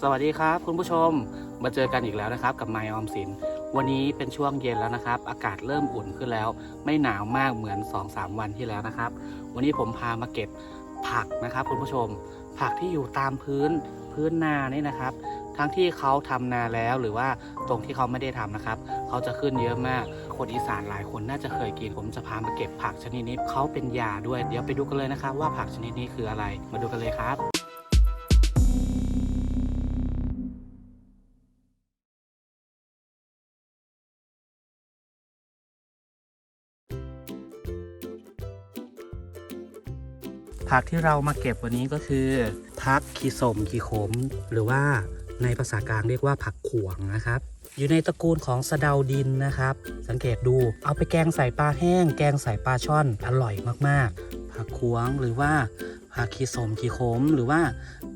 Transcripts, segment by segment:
สวัสดีครับ คุณผู้ชมมาเจอกันอีกแล้วนะครับกับไมออมสิน วันนี้เป็นช่วงเย็นแล้วนะครับ อากาศเริ่มอุ่นขึ้นแล้ว ไม่หนาวมากเหมือน 2-3 วันที่แล้วนะครับ วันนี้ผมพามาเก็บผักนะครับ คุณผู้ชม ผักที่อยู่ตามพื้นพื้นนานี่นะครับ ทั้งที่เขาทำนาแล้วหรือว่าตรงที่เขาไม่ได้ทำนะครับ เขาจะขึ้นเยอะมาก คนอีสานหลายคนน่าจะเคยกิน ผมจะพามาเก็บผักชนิดนี้เขาเป็นยาด้วย เดี๋ยวไปดูกันเลยนะครับ ว่าผักชนิดนี้คืออะไร มาดูกันเลยครับ ผักที่เรามาเก็บวันนี้ก็คือผักขีสมขีขม หรือว่าในภาษากลางเรียกว่าผักขวงนะครับ อยู่ในตระกูลของสะเดาดินนะครับ สังเกตดูเอาไปแกงใส่ปลาแห้ง แกงใส่ปลาช่อนอร่อยมากๆ ผักขวงหรือว่าผักขีสมขีขม หรือว่า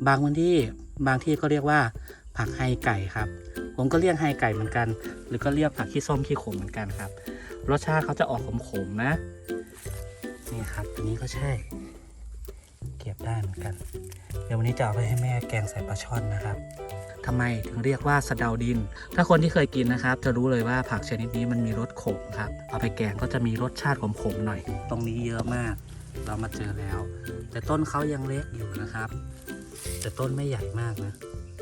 บางวันที่บางที่ก็เรียกว่าผักไฮไก่ครับ ผมก็เรียกไฮไก่เหมือนกัน หรือก็เรียกผักขี้ส้มขี้ขมเหมือนกันครับ รสชาติเขาจะออกขมๆนะ นี่ครับตัวนี้ก็ใช่ เก็บได้เหมือนกัน เดี๋ยววันนี้จะเอาไปให้แม่แกงใส่ปลาช่อนนะครับทำไมถึงเรียกว่าสะเดาดิน ถ้าคนที่เคยกินนะครับ จะรู้เลยว่าผักชนิดนี้มันมีรสขมครับ เอาไปแกงก็จะมีรสชาติขมๆหน่อย ตรงนี้เยอะมาก เรามาเจอแล้ว แต่ต้นเขายังเล็กอยู่นะครับ แต่ต้นไม่ใหญ่มากนะ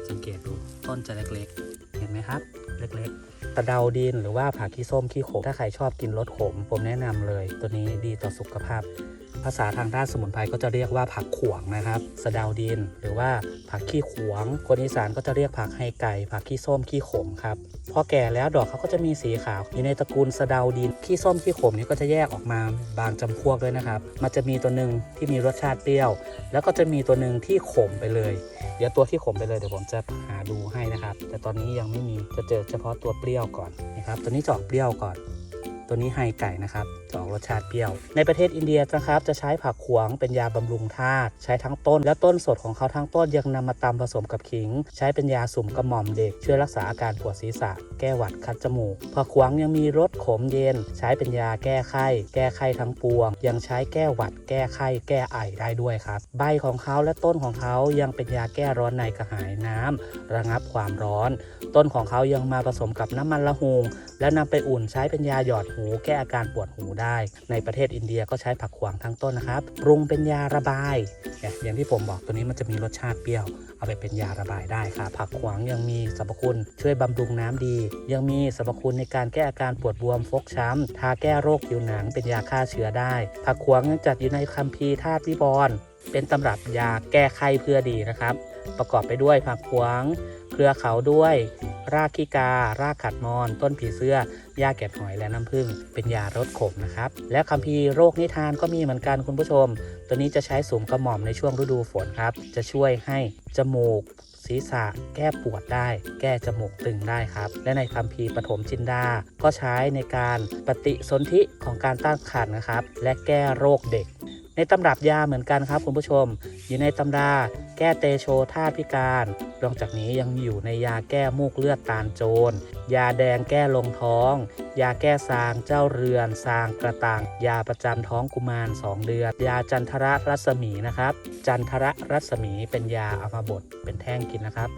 สังเกตดู ต้นจะเล็กๆ เห็นไหมครับ เล็กๆตะเดาดินหรือว่าผักขี้ส้มขี้ขม ถ้าใครชอบกินรสขม ผมแนะนำเลย ตัวนี้ดีต่อสุขภาพ ภาษาทางด้านสมุนไพรก็จะเรียกว่าผักขวงนะครับ สะเดาดิน หรือว่าผักขี้ขวง คนอีสานก็จะเรียกผักไฮไก่ ผักขี้ส้มขี้ขมครับ พอแก่แล้วดอกเขาก็จะมีสีขาว อยู่ในตระกูลสะเดาดิน ขี้ส้มขี้ขมนี่ก็จะแยกออกมาบางจำพวกด้วยนะครับ มันจะมีตัวหนึ่งที่มีรสชาติเปรี้ยว แล้วก็จะมีตัวหนึ่งที่ขมไปเลย เดี๋ยวตัวที่ขมไปเลยเดี๋ยวผมจะหาดูให้นะครับ แต่ตอนนี้ยังไม่มี จะเจอเฉพาะตัวเปรี้ยวก่อนนะครับ ตัวนี้จะออกเปรี้ยวก่อน ตัวนี้ไฮไก่นะครับจะออกรสชาติเปรี้ยว ในประเทศอินเดียนะครับ จะใช้ผักขวางเป็นยาบำรุงธาตุใช้ทั้งต้น และต้นสดของเขาทั้งต้นยังนำมาตำผสมกับขิง ใช้เป็นยาสุ่มกระหม่อมเด็ก ช่วยรักษาอาการปวดศีรษะ แก้หวัดคัดจมูกผักขวางยังมีรสขมเย็น ใช้เป็นยาแก้ไข้ แก้ไข้ทั้งปวง ยังใช้แก้หวัด แก้ไข้แก้ไอได้ด้วยครับ ใบของเขาและต้นของเขายังเป็นยาแก้ร้อนในกระหายน้ำระงับความร้อน ต้นของเขายังมาผสมกับน้ำมันละหูงแล้วนำไปอุ่นใช้เป็นยาหยอดหูแก้อาการปวดหูได้ ในประเทศอินเดียก็ใช้ผักขวางทั้งต้นนะครับปรุงเป็นยาระบายเนี่ยอย่างที่ผมบอกตัวนี้มันจะมีรสชาติเปรี้ยว เอาไปเป็นยาระบายได้ครับผักขวางยังมีสรรพคุณช่วยบำรุงน้ำดี ยังมีสรรพคุณในการแก้อาการปวดบวมฟกช้ำทาแก้โรคผิวหนังเป็นยาฆ่าเชื้อได้ ผักขวางยังจัดอยู่ในคัมภีร์ธาตุวิบรณ์เป็นตำรับยาแก้ไข้เพื่อดีนะครับ ประกอบไปด้วยผักขวาง เครือเขาด้วย รากขี้การากขัดมอน ต้นผีเสื้อหญ้าแกะหอยและน้ำผึ้งเป็นยารสขมนะครับ และคัมภีร์โรคนิทานก็มีเหมือนกันคุณผู้ชม ตัวนี้จะใช้สูมกระหม่อมในช่วงฤดูฝนครับ จะช่วยให้จมูกศีรษะแก้ปวดได้ แก้จมูกตึงได้ครับ และในคัมภีร์ปฐมจินดา ก็ใช้ในการปฏิสนธิของการตั้งครรภ์นะครับ และแก้โรคเด็ก ในตำรับยาเหมือนกันครับคุณผู้ชม อยู่ในตำราแก้เตโชธาตุพิการนอกจากนี้ยังอยู่ในยาแก้มูกเลือดตาลโจร ยาแดงแก้ลงท้อง ยาแก้ซางเจ้าเรือนซางกระตังยาประจำท้องกุมาร 2 เดือน ยาจันทรรัศมีนะครับ จันทรรัศมีเป็นยาเอามาบดเป็นแท่งกินนะครับ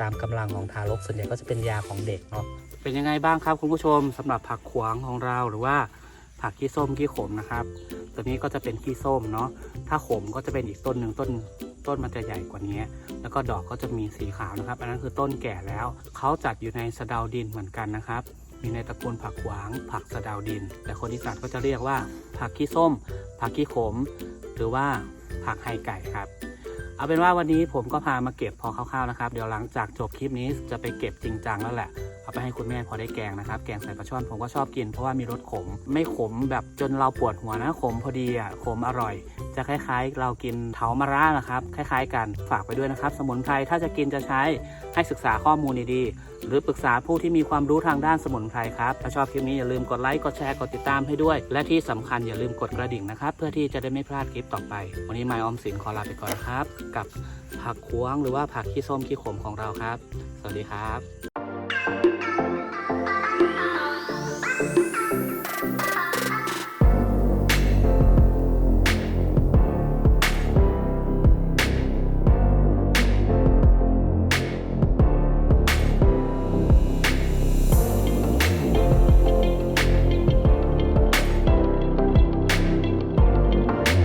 ตามกำลังของทารกส่วนใหญ่ก็จะเป็นยาของเด็กเนาะเป็นยังไงบ้างครับคุณผู้ชมสำหรับผักขวางของเราหรือว่าผักขี้ส้มขี้ขมนะครับ ตัวนี้ก็จะเป็นขี้ส้มเนาะ ถ้าขมก็จะเป็นอีกต้นหนึ่งต้นต้นมันจะใหญ่กว่านี้ แล้วก็ดอกก็จะมีสีขาวนะครับ อันนั้นคือต้นแก่แล้ว เขาจัดอยู่ในสะเดาดินเหมือนกันนะครับ มีในตระกูลผักขวาง ผักสะเดาดิน แต่คนอีสานก็จะเรียกว่า ผักขี้ส้ม ผักขี้ขม หรือว่าผักไฮไก่ครับ เอาเป็นว่าวันนี้ผมก็พามาเก็บพอคร่าวๆนะครับ เดี๋ยวหลังจากจบคลิปนี้จะไปเก็บจริงจังแล้วแหละ เอาไปให้คุณแม่พอได้แกงนะครับ แกงใส่ปลาช่อนผมก็ชอบกิน เพราะว่ามีรสขม ไม่ขมแบบจนเราปวดหัวนะขมพอดีอะขมอร่อย จะคล้ายๆ เรากินเถามาร่านะครับ คล้าย ๆ กันฝากไปด้วยนะครับ สมุนไพรถ้าจะกินจะใช้ให้ศึกษาข้อมูลดีๆหรือปรึกษาผู้ที่มีความรู้ทางด้านสมุนไพรครับถ้าชอบคลิปนี้อย่าลืมกดไลค์กดแชร์กดติดตามให้ด้วย และที่สำคัญอย่าลืมกดกระดิ่งนะครับ เพื่อที่จะได้ไม่พลาดคลิปต่อไป วันนี้ไมออมสินขอลาไปก่อนครับ กับผักควงหรือว่าผักขี้ส้มขี้ขมของเราครับ สวัสดีครับ